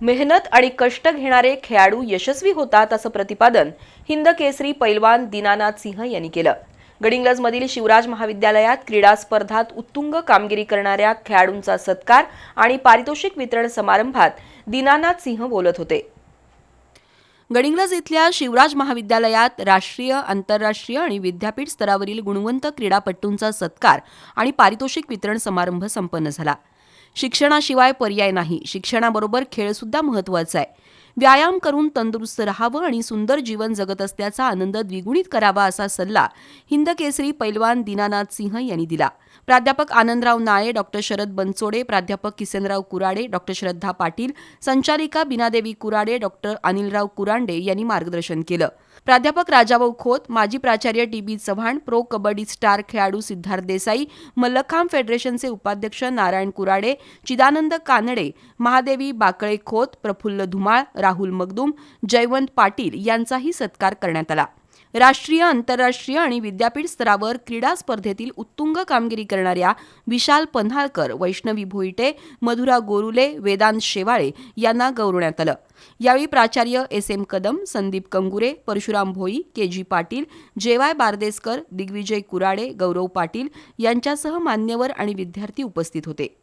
मेहनत आणि कष्ट घेणारे खेळाडू यशस्वी होतात असं प्रतिपादन हिंद केसरी पैलवान दीनानाथ सिंह यांनी केलं. गडिंग्लजमधील शिवराज महाविद्यालयात क्रीडा स्पर्धात उत्तुंग कामगिरी करणाऱ्या खेळाडूंचा सत्कार आणि पारितोषिक वितरण समारंभात दीनानाथ सिंह बोलत होते. गडिंग्लज इथल्या शिवराज महाविद्यालयात राष्ट्रीय आंतरराष्ट्रीय आणि विद्यापीठ स्तरावरील गुणवंत क्रीडापटूंचा सत्कार आणि पारितोषिक वितरण समारंभ संपन्न झाला. शिक्षणाशिवाय पर्याय नाही. शिक्षणाबरोबर खेळसुद्धा महत्त्वाचा आहे. व्यायाम करून तंदुरुस्त राहावं आणि सुंदर जीवन जगत असल्याचा आनंद द्विगुणित करावा असा सल्ला हिंदकेसरी पैलवान दीनानाथ सिंह यांनी दिला. प्राध्यापक आनंदराव नाळे डॉक्टर शरद बनसोडे प्राध्यापक किसनराव कुराडे डॉक्टर श्रद्धा पाटील संचालिका बिनादेवी कुराडे डॉक्टर अनिलराव कुरांडे यांनी मार्गदर्शन केलं. प्राध्यापक राजाभाऊ खोत माजी प्राचार्य T B Chavan pro kabaddi star खेळाडू सिद्धार्थ देसाई मल्लखांब फेडरेशनचे उपाध्यक्ष नारायण कुराडे चिदानंद कानडे महादेवी बाकळे खोत प्रफुल्ल धुमाळ राहुल मगदूम जयवंत पाटील यांचाही सत्कार करण्यात आला. राष्ट्रीय आंतरराष्ट्रीय आणि विद्यापीठ स्तरावर क्रीडा स्पर्धेतील उत्तुंग कामगिरी करणाऱ्या विशाल पन्हाळकर वैष्णवी भोईटे मधुरा गोरुले वेदांत शेवाळे यांना गौरवण्यात आलं. यावेळी प्राचार्य S M Kadam Sandeep Kangure Parshuram Bhoi K G Patil J Y Bardeskar Digvijay Kurade Gaurav Patil यांच्यासह मान्यवर आणि विद्यार्थी उपस्थित होते.